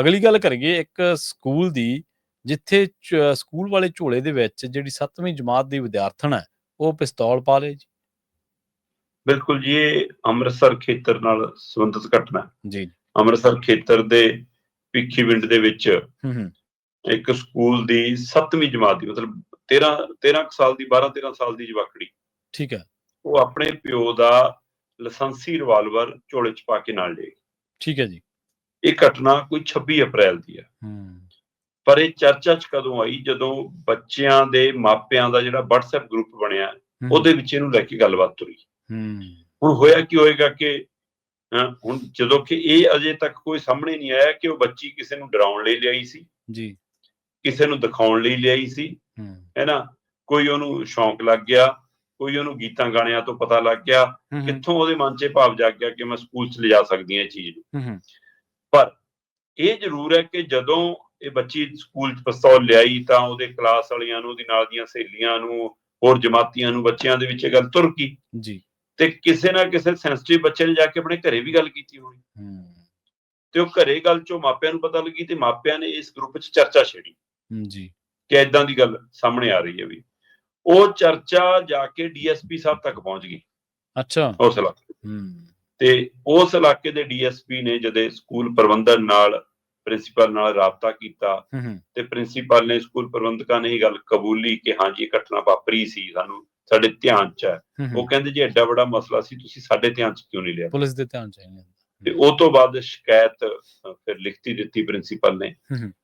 ਅਗਲੀ ਗੱਲ ਕਰੀਏ ਇੱਕ ਸਕੂਲ ਦੀ ਜਿੱਥੇ ਸਕੂਲ ਵਾਲੇ ਝੋਲੇ ਦੇ ਵਿੱਚ ਜਿਹੜੀ 7ਵੀਂ ਜਮਾਤ ਦੀ ਵਿਦਿਆਰਥਣ ਹੈ ਉਹ ਪਿਸਤੌਲ ਪਾ ਲੇ ਜੀ। ਬਿਲਕੁਲ ਜੀ ਇਹ ਅੰਮ੍ਰਿਤਸਰ ਖੇਤਰ ਨਾਲ ਸੰਬੰਧਿਤ ਘਟਨਾ। ਜੀ। ਅੰਮ੍ਰਿਤਸਰ ਖੇਤਰ ਦੇ ਭਿੱਖੀਵਿੰਡ ਦੇ ਵਿੱਚ ਹੂੰ ਇੱਕ ਸਕੂਲ ਦੀ 7ਵੀਂ ਜਮਾਤ ਦੀ ਮਤਲਬ 13 13 ਕੁ ਸਾਲ ਦੀ 12 13 ਸਾਲ ਦੀ ਜਵਾਕੜੀ। ਠੀਕ ਹੈ। ਉਹ ਆਪਣੇ ਪਿਓ ਦਾ ਲਾਇਸੈਂਸੀ ਰਿਵਾਲਵਰ ਝੋਲੇ 'ਚ ਪਾ ਕੇ ਨਾਲ ਲੈ ਗਈ। ਠੀਕ ਹੈ ਜੀ। ਇਹ ਘਟਨਾ ਕੋਈ 26 ਅਪ੍ਰੈਲ ਦੀ ਹੈ। ਪਰ ਇਹ ਚਰਚਾ 'ਚ ਕਦੋਂ ਆਈ? ਜਦੋਂ ਬੱਚਿਆਂ ਦੇ ਮਾਪਿਆਂ ਦਾ ਜਿਹੜਾ WhatsApp ਗਰੁੱਪ ਬਣਿਆ ਉਹਦੇ ਵਿੱਚ ਇਹਨੂੰ ਲੈ ਕੇ ਗੱਲਬਾਤ ਤੁਰੀ। ਹੁਣ ਹੋਇਆ ਕੀ ਹੋਏਗਾ ਕਿ ਹੁਣ ਜਦੋਂ ਕਿ ਇਹ ਅਜੇ ਤੱਕ ਕੋਈ ਸਾਹਮਣੇ ਨਹੀਂ ਆਇਆ ਕਿ ਉਹ ਬੱਚੀ ਕਿਸੇ ਨੂੰ ਡਰਾਉਣ ਲਈ ਲਿਆਈ ਸੀ। ਜੀ। ਕਿਸੇ ਨੂੰ ਦਿਖਾਉਣ ਲਈ ਲਿਆਈ ਸੀ। ਹੂੰ। ਨਾ? ਕੋਈ ਉਹਨੂੰ ਸ਼ੌਂਕ ਲੱਗ ਗਿਆ ਕੋਈ ਉਹਨੂੰ ਗੀਤਾਂ ਗਾਣਿਆਂ ਤੋਂ ਪਤਾ ਲੱਗ ਗਿਆ। ਕਿੱਥੋਂ ਉਹਦੇ ਮਨ 'ਚ ਭਾਵ ਜਾਗ ਗਿਆ ਕਿ ਮੈਂ ਸਕੂਲ 'ਚ ਲਿਜਾ ਸਕਦੀ ਹਾਂ ਇਹ ਚੀਜ਼ ਨੂੰ। ਪਰ ਇਹ ਜ਼ਰੂਰ ਹੈ ਕਿ ਜਦੋਂ ਇਹ ਬੱਚੀ ਸਕੂਲ 'ਚ ਪਿਸਤੌਲ ਲਿਆਈ ਤਾਂ ਉਹਦੇ ਕਲਾਸ ਵਾਲਿਆਂ ਨੂੰ ਉਹਦੀ ਨਾਲ ਦੀਆਂ ਸਹੇਲੀਆਂ ਨੂੰ ਹੋਰ ਜਮਾਤੀਆਂ ਨੂੰ ਬੱਚਿਆਂ ਦੇ ਵਿੱਚ ਇਹ ਗੱਲ ਤੁਰ ਗਈ। ਜੀ। ਤੇ ਕਿਸੇ ਨਾ ਕਿਸੇ ਸੈਂਸਿਟਿਵ ਬੱਚੇ ਨੇ ਜਾ ਕੇ ਆਪਣੇ ਘਰੇ ਵੀ ਗੱਲ ਕੀਤੀ ਹੋਣੀ। ਹੂੰ। ਤੇ ਉਹ ਘਰੇ ਗੱਲ ਚੋਂ ਮਾਪਿਆਂ ਨੂੰ ਪਤਾ ਲੱਗੀ ਤੇ ਮਾਪਿਆਂ ਨੇ ਇਸ ਗਰੁੱਪ 'ਚ ਚਰਚਾ ਛੇੜੀ। ਜੀ। ਕਿ ਇਦਾਂ ਦੀ ਗੱਲ ਸਾਹਮਣੇ ਆ ਰਹੀ ਹੈ ਵੀ। ਉਹ ਚਰਚਾ ਜਾ ਕੇ ਡੀਐਸਪੀ ਸਾਹਿਬ ਤੱਕ ਪਹੁੰਚ ਗਈ। ਅੱਛਾ। ਇਲਾਕੇ ਹੂੰ। ਤੇ ਉਸ ਇਲਾਕੇ ਦੇ ਡੀਐਸਪੀ ਨੇ ਜਦੇ ਸਕੂਲ ਪ੍ਰਬੰਧਨ ਨਾਲ ਪ੍ਰਿੰਸੀਪਲ ਨਾਲ ਰਾਬਤਾ ਕੀਤਾ ਤੇ ਪ੍ਰਿੰਸੀਪਲ ਨੇ ਸਕੂਲ ਪ੍ਰਬੰਧਕਾਂ ਨੇ ਇਹ ਗੱਲ ਕਬੂਲੀ ਕਿ ਹਾਂਜੀ ਇਹ ਘਟਨਾ ਵਾਪਰੀ ਸੀ ਸਾਨੂੰ ਸਾਡੇ ਧਿਆਨ 'ਚ ਹੈ। ਉਹ ਕਹਿੰਦੇ ਜੀ ਐਡਾ ਵੱਡਾ ਮਸਲਾ ਸੀ ਤੁਸੀਂ ਸਾਡੇ ਧਿਆਨ 'ਚ ਕਿਉਂ ਨਹੀਂ ਲਿਆ? ਪੁਲਿਸ ਦੇ ਧਿਆਨ ਚ ਆਈ ਹੈ ਤੇ ਉਹ ਤੋਂ ਬਾਅਦ ਸ਼ਿਕਾਇਤ ਫਿਰ ਲਿਖਤੀ ਦਿੱਤੀ ਪ੍ਰਿੰਸੀਪਲ ਨੇ।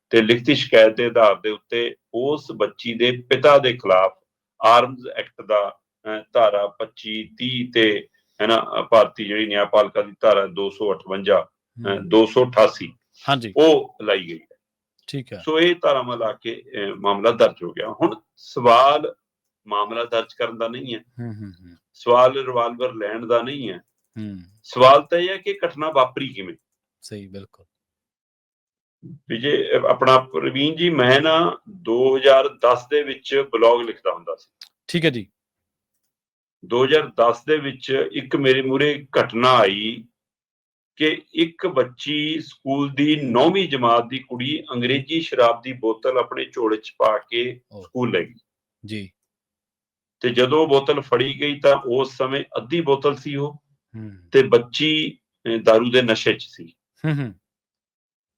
ਤੇ ਲਿਖਤੀ ਸ਼ਿਕਾਇਤ ਦੇ ਆਧਾਰ ਦੇ ਉੱਤੇ ਉਸ ਬੱਚੀ ਦੇ ਪਿਤਾ ਦੇ ਖਿਲਾਫ ਆਰਮਜ਼ ਐਕਟ ਦਾ ਧਾਰਾ 25 30 ਤੇ ਹੈ ਨਾ ਅ, ਭਾਰਤੀ ਜਿਹੜੀ ਨਿਆਂਪਾਲਿਕਾ ਦੀ ਧਾਰਾ 258 ਅ, ਹੂੰ, 288 ਹਾਂਜੀ। ਉਹ ਲਾਈ ਗਈ ਹੈ। ਠੀਕ ਹੈ। ਸੋ ਇਹ ਧਾਰਾਵਾਂ ਲਾ ਕੇ ਮਾਮਲਾ ਦਰਜ ਹੋ ਗਿਆ। ਹੁਣ ਸਵਾਲ ਮਾਮਲਾ ਦਰਜ ਕਰਨ ਦਾ ਨਹੀਂ ਹੈ। ਹੂੰ ਹੂੰ ਹੂੰ, ਸਵਾਲ ਰਿਵਾਲਵਰ ਲੈਣ ਦਾ ਨਹੀਂ ਹੈ। ਹੂੰ। ਸਵਾਲ ਤਾਂ ਇਹ ਹੈ ਕਿ ਘਟਨਾ ਵਾਪਰੀ ਕਿਵੇਂ? ਸਹੀ ਬਿਲਕੁਲ। ਵਿਜੇ ਆਪਣਾ ਪ੍ਰਵੀਨ ਜੀ ਮੈਂ ਨਾ 2010 ਦੇ ਵਿੱਚ ਬਲੌਗ ਲਿਖਦਾ ਹੁੰਦਾ ਸੀ। ਠੀਕ ਹੈ ਜੀ। 2010 ਦੇ ਵਿੱਚ ਇੱਕ ਮੇਰੇ ਮੂਰੇ ਘਟਨਾ ਆਈ ਕਿ ਇੱਕ ਬੱਚੀ ਸਕੂਲ ਦੀ 9ਵੀਂ ਜਮਾਤ ਦੀ ਕੁੜੀ ਅੰਗਰੇਜ਼ੀ ਸ਼ਰਾਬ ਦੀ ਬੋਤਲ ਆਪਣੇ ਝੋਲੇ 'ਚ ਪਾ ਕੇ। ਸਕੂਲ ਲੈ ਗਈ। ਜੀ। ਤੇ ਜਦੋਂ ਬੋਤਲ ਫੜੀ ਗਈ ਤਾਂ ਉਸ ਸਮੇਂ ਅੱਧੀ ਬੋਤਲ ਸੀ ਉਹ ਤੇ ਬੱਚੀ ਦਾਰੂ ਦੇ ਨਸ਼ੇ 'ਚ ਸੀ।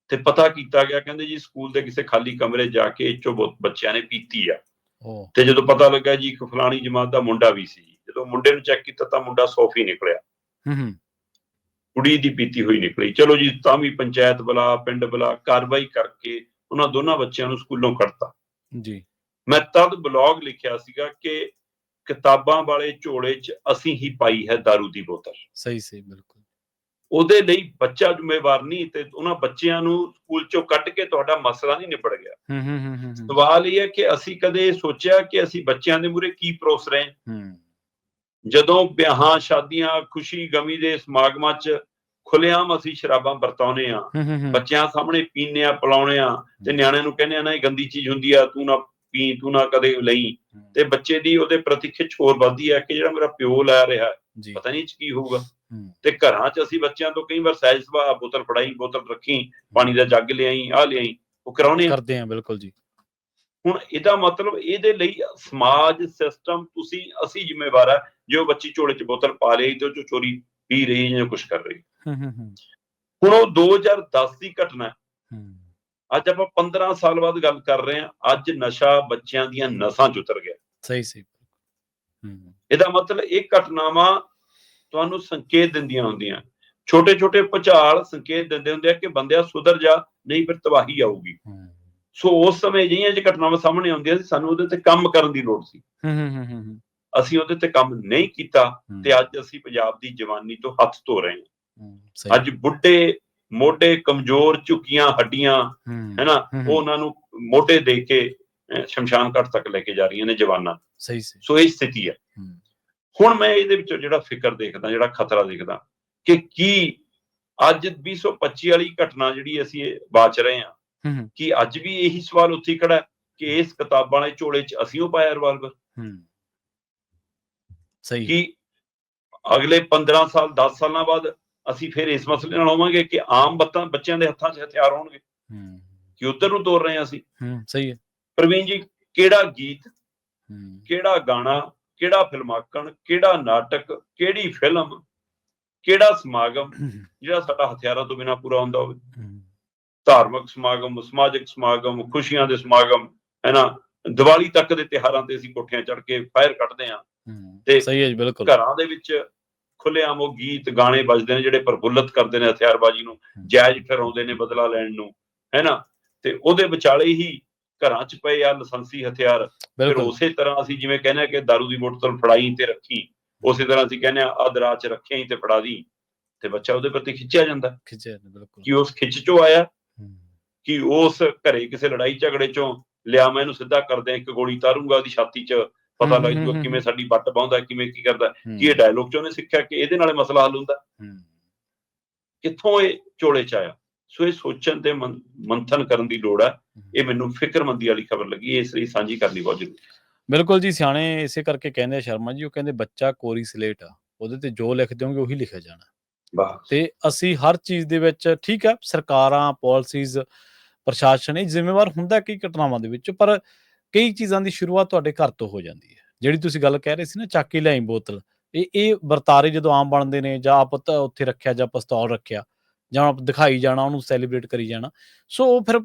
ਤੇ ਪਤਾ ਕੀਤਾ ਗਿਆ ਕਹਿੰਦੇ ਜੀ ਸਕੂਲ ਦੇ ਕਿਸੇ ਖਾਲੀ ਕਮਰੇ ਜਾ ਕੇ ਇਹ 'ਚੋਂ ਬੱਚਿਆਂ ਨੇ ਪੀਤੀ ਆ। ਤੇ ਜਦੋਂ ਪਤਾ ਲੱਗਾ ਜੀ ਇੱਕ ਫਲਾਣੀ ਜਮਾਤ ਦਾ ਮੁੰਡਾ ਵੀ ਸੀ। ਜਦੋਂ ਮੁੰਡੇ ਨੂੰ ਚੈੱਕ ਕੀਤਾ ਤਾਂ ਮੁੰਡਾ ਸੌਫੀ ਨਿਕਲਿਆ। ਹੂੰ ਹੂੰ। ਕੁੜੀ ਦੀ ਪੀਤੀ ਹੋਈ ਨਿਕਲੀ। ਚਲੋ ਜੀ ਤਾਂ ਵੀ ਪੰਚਾਇਤ ਬੁਲਾ ਪਿੰਡ ਬੁਲਾ ਕਾਰਵਾਈ ਕਰਕੇ ਉਹਨਾਂ ਦੋਨਾਂ ਬੱਚਿਆਂ ਨੂੰ ਸਕੂਲੋਂ ਕੱਢਤਾ। ਜੀ। ਮੈਂ ਤਦ ਬਲੌਗ ਲਿਖਿਆ ਸੀਗਾ ਕਿ ਕਿਤਾਬਾਂ ਵਾਲੇ ਝੋਲੇ 'ਚ ਅਸੀਂ ਹੀ ਪਾਈ ਹੈ दारू ਦੀ ਬੋਤਲ। ਸਹੀ ਸਹੀ ਬਿਲਕੁਲ। ਉਹਦੇ ਲਈ ਬੱਚਾ ਜ਼ਿੰਮੇਵਾਰ ਨਹੀਂ ਤੇ ਉਹਨਾਂ ਬੱਚਿਆਂ ਨੂੰ ਸਕੂਲ 'ਚੋਂ ਕੱਢ ਕੇ ਤੁਹਾਡਾ ਮਸਲਾ ਨਹੀਂ ਨਿਬੜ ਗਿਆ। ਹੂੰ ਹੂੰ ਹੂੰ ਸਵਾਲ ਇਹ ਹੈ ਕਿ ਅਸੀਂ ਕਦੇ ਸੋਚਿਆ ਕਿ ਅਸੀਂ ਬੱਚਿਆਂ ਦੇ ਮੂਹਰੇ ਕੀ ਪਰੋਸ ਰਹੇ ਹਾਂ? ਹੂੰ। ਜਦੋਂ ਵਿਆਹਾਂ ਸ਼ਾਦੀਆਂ ਖੁਸ਼ੀ ਗਮੀ ਦੇ ਸਮਾਗਮਾਂ 'ਚ ਖੁੱਲੇਆਮ ਅਸੀਂ ਸ਼ਰਾਬਾਂ ਵਰਤਾਉਨੇ ਆ ਬੱਚਿਆਂ ਸਾਹਮਣੇ ਪੀਨੇ ਆ ਪਿਲਾਉਣੇ ਆ ਤੇ ਨਿਆਣਿਆਂ ਨੂੰ ਕਹਿੰਦੇ ਆ ਨਾ ਇਹ ਗੰਦੀ ਚੀਜ਼ ਹੁੰਦੀ ਆ ਤੂੰ ਨਾ ਪੀ ਤੂੰ ਨਾ ਕਦੇ ਲਈ। ਤੇ ਬੱਚੇ ਦੀ ਉਹਦੇ ਪ੍ਰਤੀ ਖਿੱਚ ਹੋਰ ਵੱਧਦੀ ਹੈ ਕਿ ਜਿਹੜਾ ਮੇਰਾ ਪਿਓ ਲੈ ਰਿਹਾ ਪਤਾ ਨਹੀਂ ਕੀ ਹੋਊਗਾ। ਤੇ ਘਰਾਂ 'ਚ ਅਸੀਂ ਬੱਚਿਆਂ ਤੋਂ ਕਈ ਵਾਰ ਸਹਿਜ ਸੁਭਾਅ ਬੋਤਲ ਫੜਾਈ ਬੋਤਲ ਰੱਖੀ ਪਾਣੀ ਦਾ ਜੱਗ ਲਿਆਈ ਆ ਲਿਆਈ ਉਹ ਕਰਾਉਣੇ ਆ ਕਰਦੇ ਆ ਬਿਲਕੁਲ ਜੀ। ਹੁਣ ਇਹਦਾ ਮਤਲਬ ਇਹਦੇ ਲਈ ਸਮਾਜ ਸਿਸਟਮ ਤੁਸੀਂ ਅਸੀਂ ਜ਼ਿੰਮੇਵਾਰ ਹੈ ਜੇ ਉਹ ਬੱਚੀ ਝੋਲੇ 'ਚ ਬੋਤਲ ਪਾ ਲਈ ਤੇ ਉਹ ਚੋਰੀ ਪੀ ਰਹੀ ਜਾਂ ਕੁਝ ਕਰ ਰਹੀ ਹੂੰ। ਹੂੰ ਹੂੰ ਹੁਣ ਉਹ 2010 ਦੀ ਘਟਨਾ ਅੱਜ ਆਪਾਂ 15 ਸਾਲ ਬਾਅਦ ਗੱਲ ਕਰ ਰਹੇ ਹਾਂ ਅੱਜ ਨਸ਼ਾ ਬੱਚਿਆਂ ਦੀਆਂ ਨਸਾਂ 'ਚ ਉਤਰ ਗਿਆ। ਸਹੀ ਸਹੀ। ਹੂੰ। ਇਹਦਾ ਮਤਲਬ ਇਹ ਘਟਨਾਵਾਂ ਤੁਹਾਨੂੰ ਸੰਕੇਤ ਦਿੰਦੀਆਂ ਹੁੰਦੀਆਂ। ਛੋਟੇ ਛੋਟੇ ਭੁਚਾਲ ਸੰਕੇਤ ਦਿੰਦੇ ਹੁੰਦੇ ਆ ਕਿ ਬੰਦਿਆ ਸੁਧਰ ਜਾ ਨਹੀਂ ਫਿਰ ਤਬਾਹੀ ਆਊਗੀ। ਸੋ ਉਸ ਸਮੇਂ ਜਿਹੀਆਂ ਜੇ ਘਟਨਾਵਾਂ ਸਾਹਮਣੇ ਆਉਂਦੀਆਂ ਸੀ ਸਾਨੂੰ ਉਹਦੇ ਤੇ ਕੰਮ ਕਰਨ ਦੀ ਲੋੜ ਸੀ। ਹੂੰ ਹੂੰ ਹੂੰ ਹੂੰ ਹੂੰ, ਅਸੀਂ ਉਹਦੇ ਤੇ ਕੰਮ ਨਹੀਂ ਕੀਤਾ ਤੇ ਅੱਜ ਅਸੀਂ ਪੰਜਾਬ ਦੀ ਜਵਾਨੀ ਤੋਂ ਹੱਥ ਧੋ ਰਹੇ ਹਾਂ। ਅੱਜ ਬੁੱਢੇ ਮੋਢੇ ਕਮਜ਼ੋਰ ਝੁਕੀਆਂ ਹੱਡੀਆਂ ਹੈਨਾ ਉਹ ਉਹਨਾਂ ਨੂੰ ਮੋਢੇ ਦੇ ਕੇ ਸ਼ਮਸ਼ਾਨ ਘਾਟ ਤੱਕ ਲੈ ਕੇ ਜਾ ਰਹੀਆਂ ਨੇ ਜਵਾਨਾਂ। ਸਹੀ ਸਹੀ। ਸੋ ਇਹ ਸਥਿਤੀ ਹੈ। ਹੁਣ ਮੈਂ ਇਹਦੇ ਵਿੱਚੋਂ ਜਿਹੜਾ ਫਿਕਰ ਦੇਖਦਾ ਜਿਹੜਾ ਖਤਰਾ ਦੇਖਦਾ ਕਿ ਕੀ ਅੱਜ 2025 ਵਾਲੀ ਘਟਨਾ ਜਿਹੜੀ ਅਸੀਂ ਇਹ ਬਾਚ ਰਹੇ ਹੂੰ, ਕਿ ਅੱਜ ਵੀ ਇਹੀ ਸਵਾਲ ਉੱਥੇ ਖੜਾ ਕਿ ਇਸ ਕਿਤਾਬਾਂ ਵਾਲੇ ਝੋਲੇ 'ਚ ਅਸੀਂ ਉਹ ਪਾਇਆ ਰਿਵਾਲਵਰ ਹੂੰ। ਸਹੀ। ਕਿ ਅਗਲੇ 15 ਸਾਲ 10 ਸਾਲਾਂ ਬਾਅਦ ਅਸੀਂ ਫਿਰ ਇਸ ਮਸਲੇ ਨਾਲ ਆਵਾਂਗੇ ਕਿ ਆਮ ਬੱਤਾਂ ਬੱਚਿਆਂ ਦੇ ਹੱਥਾਂ 'ਚ ਹਥਿਆਰ ਹੋਣਗੇ? ਹੂੰ। ਕਿ ਉਧਰ ਨੂੰ ਤੋਰ ਰਹੇ ਹਾਂ ਅਸੀਂ? ਹੂੰ ਸਹੀ ਹੈ। ਪ੍ਰਵੀਨ ਜੀ ਕਿਹੜਾ ਗੀਤ ਹੂੰ। ਕਿਹੜਾ ਗਾਣਾ ਕਿਹੜਾ ਫਿਲਮਾਕਣ ਕਿਹੜਾ ਨਾਟਕ ਕਿਹੜੀ ਫਿਲਮ ਕਿਹੜਾ ਸਮਾਗਮ ਜਿਹੜਾ ਸਾਡਾ ਹਥਿਆਰਾਂ ਤੋਂ ਬਿਨਾ ਪੂਰਾ ਹੁੰਦਾ ਹੋਵੇ? ਹੂੰ, ਧਾਰਮਿਕ ਸਮਾਗਮ ਸਮਾਜਿਕ ਸਮਾਗਮ ਖੁਸ਼ੀਆਂ ਦੇ ਸਮਾਗਮ ਹੈ ਨਾ ਦੀਵਾਲੀ ਤੱਕ ਦੇ ਤਿਹਾਰਾਂ ਤੇ ਅਸੀਂ ਕੋਠਿਆਂ ਚੜ ਕੇ ਫਾਇਰ ਕੱਢਦੇ ਹਾਂ। ਹੂੰ ਤੇ ਸਹੀ ਹੈ ਜੀ ਬਿਲਕੁਲ। ਘਰਾਂ ਦੇ ਵਿੱਚ ਖੁੱਲ੍ਹੇਆਮ ਉਹ ਗੀਤ ਗਾਣੇ ਵੱਜਦੇ ਨੇ ਜਿਹੜੇ ਪ੍ਰਫੁੱਲਤ ਕਰਦੇ ਨੇ ਹਥਿਆਰਬਾਜ਼ੀ ਨੂੰ ਜਾਇਜ਼ ਠਹਿਰਾਉਂਦੇ ਨੇ ਬਦਲਾ ਲੈਣ ਨੂੰ ਹੈ ਨਾ ਤੇ ਉਹਦੇ ਵਿਚਾਲੇ ਹੀ ਘਰਾਂ 'ਚ ਪਏ ਆ ਲਾਇਸੈਂਸੀ ਹਥਿਆਰ। ਫਿਰ ਉਸੇ ਤਰ੍ਹਾਂ ਅਸੀਂ ਜਿਵੇਂ ਕਹਿੰਦੇ ਆ ਕਿ दारू ਦੀ ਬੋਤਲ ਫੜਾਈ ਤੇ ਰੱਖੀ ਉਸੇ ਤਰ੍ਹਾਂ ਅਸੀਂ ਕਹਿੰਦੇ ਆ ਅਦਰਾ 'ਚ ਰੱਖਿਆ ਤੇ ਫੜਾ ਦੀ ਤੇ ਬੱਚਾ ਉਹਦੇ ਪ੍ਰਤੀ ਖਿੱਚਿਆ ਜਾਂਦਾ। ਖਿੱਚਿਆ ਬਿਲਕੁਲ। ਕਿ ਉਸ ਖਿੱਚ 'ਚੋਂ ਆਇਆ ਹੂੰ, ਕਿ ਉਸ ਘਰੇ ਕਿਸੇ ਲੜਾਈ ਝਗੜੇ 'ਚੋਂ ਲਿਆ ਮੈਂ ਇਹਨੂੰ ਸਿੱਧਾ ਕਰਦੇ ਇੱਕ ਗੋਲੀ ਤਾਰੂੰਗਾ ਉਹਦੀ ਛਾਤੀ 'ਚ ਪਤਾ ਲੱਗ ਜੂਗਾ ਕਿਵੇਂ ਸਾਡੀ ਬੱਟ ਬਾਉਂਦਾ ਕਿਵੇਂ ਕੀ ਕਰਦਾ ਕੀ ਇਹ ਡਾਇਲੋਗ 'ਚੋਂ ਉਹਨੇ ਸਿੱਖਿਆ ਕਿ ਇਹਦੇ ਨਾਲੇ ਮਸਲਾ ਹੱਲ ਹੁੰਦਾ? ਕਿੱਥੋਂ ਇਹ ਚੋਲੇ 'ਚ ਆਇਆ? ਸੋ ਇਹ ਸੋਚਣ ਤੇ ਮੰਥਨ ਕਰਨ ਦੀ ਲੋੜ ਹੈ। ਇਹ ਮੈਨੂੰ ਫਿਕਰਮੰਦੀ ਵਾਲੀ ਖਬਰ ਲੱਗੀ ਇਸ ਲਈ ਸਾਂਝੀ ਕਰਨੀ ਬਹੁਤ ਜ਼ਰੂਰੀ ਹੈ। ਬਿਲਕੁਲ ਜੀ ਸਿਆਣੇ ਇਸੇ ਕਰਕੇ ਕਹਿੰਦੇ ਆ ਸ਼ਰਮਾ ਜੀ ਉਹ ਕਹਿੰਦੇ ਬੱਚਾ ਕੋਰੀ ਸਲੇਟ ਆ ਉਹਦੇ ਤੇ ਜੋ ਲਿਖ ਦਿਓਗੇ ਉਹੀ ਲਿਖਿਆ ਜਾਣਾ। ਤੇ ਅਸੀਂ ਹਰ ਚੀਜ਼ ਦੇ ਵਿੱਚ ਠੀਕ ਹੈ ਸਰਕਾਰਾਂ ਪਾਲਿਸੀਜ਼ ਪ੍ਰਸ਼ਾਸਨ ਇਹ ਜ਼ਿੰਮੇਵਾਰ ਹੁੰਦਾ ਕਈ ਘਟਨਾਵਾਂ ਦੇ ਵਿੱਚ ਪਰ ਕਈ ਚੀਜ਼ਾਂ ਦੀ ਸ਼ੁਰੂਆਤ ਤੁਹਾਡੇ ਘਰ ਤੋਂ ਹੋ ਜਾਂਦੀ ਹੈ। ਜਿਹੜੀ ਤੁਸੀਂ ਗੱਲ ਕਹਿ ਰਹੇ ਸੀ ਨਾ ਚੱਕ ਕੇ ਲਿਆਈ ਬੋਤਲ ਇਹ ਇਹ ਵਰਤਾਰੇ ਜਦੋਂ ਆਮ ਬਣਦੇ ਨੇ ਜਾਂ ਆਪ ਉੱਥੇ ਰੱਖਿਆ ਜਾਂ ਪਿਸਤੌਲ ਰੱਖਿਆ ਜਾਂ ਆਪ ਦਿਖਾਈ ਜਾਣਾ ਉਹਨੂੰ ਸੈਲੀਬ੍ਰੇਟ ਕਰੀ ਜਾਣਾ ਸੋ ਉਹ ਫਿਰ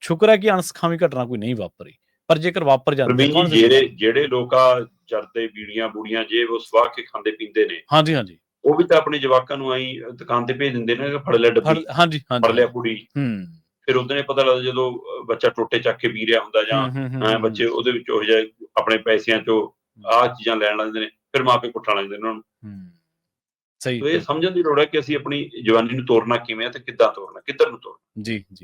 ਸ਼ੁਕਰ ਹੈ ਕਿ ਅਣਸਖਾਵੀ ਘਟਨਾ ਕੋਈ ਨਹੀਂ ਵਾਪਰੀ। ਪਰ ਜੇਕਰ ਵਾਪਰ ਜਾਂਦੀ ਹੈ, ਜਿਹੜੇ? ਜਿਹੜੇ ਲੋਕਾ ਜਰਦੇ ਬੀੜੀਆਂ ਬੂੜੀਆਂ ਜੇ ਉਹ ਸਵਾਹ ਕੇ ਖਾਂਦੇ ਪੀਂਦੇ ਨੇ ਹਾਂਜੀ ਹਾਂਜੀ। ਉਹ ਵੀ ਤਾਂ ਆਪਣੇ ਜਵਾਕਾਂ ਨੂੰ ਆਈ ਦੁਕਾਨ ਤੇ ਭੇਜ ਦਿੰਦੇ ਨੇ ਫੜ ਲੈ ਡੱਬੀ ਹਾਂਜੀ ਫੜ ਲਿਆ ਹਾਂਜੀ ਕੁੜੀ। ਹੂੰ। ਫਿਰ ਉਹਦੇ ਨੇ ਪਤਾ ਲੱਗਦਾ ਜਦੋਂ ਬੱਚਾ ਟੋਟੇ ਚੱਕ ਕੇ ਪੀ ਰਿਹਾ ਹੁੰਦਾ ਜਾਂ ਬੱਚੇ ਉਹਦੇ ਵਿੱਚ ਉਹ ਜਿਹੇ ਆਪਣੇ ਪੈਸਿਆਂ ਚੋਂ ਆਹ ਚੀਜ਼ਾਂ ਲੈਣ ਲੱਗਦੇ ਨੇ ਫਿਰ ਮਾਪੇ ਕੁੱਟਣ ਲੱਗਦੇ ਨੇ ਉਹਨਾਂ ਨੂੰ। ਸਹੀ ਇਹ ਸਮਝਣ ਦੀ ਲੋੜ ਹੈ ਕਿ ਅਸੀਂ ਆਪਣੀ ਜਵਾਨੀ ਨੂੰ ਤੋਰਨਾ ਕਿਵੇਂ ਹੈ ਤੇ ਕਿੱਦਾਂ ਤੋਰਨਾ ਕਿੱਧਰ ਨੂੰ ਤੋਰਨਾ। ਜੀ ਜੀ।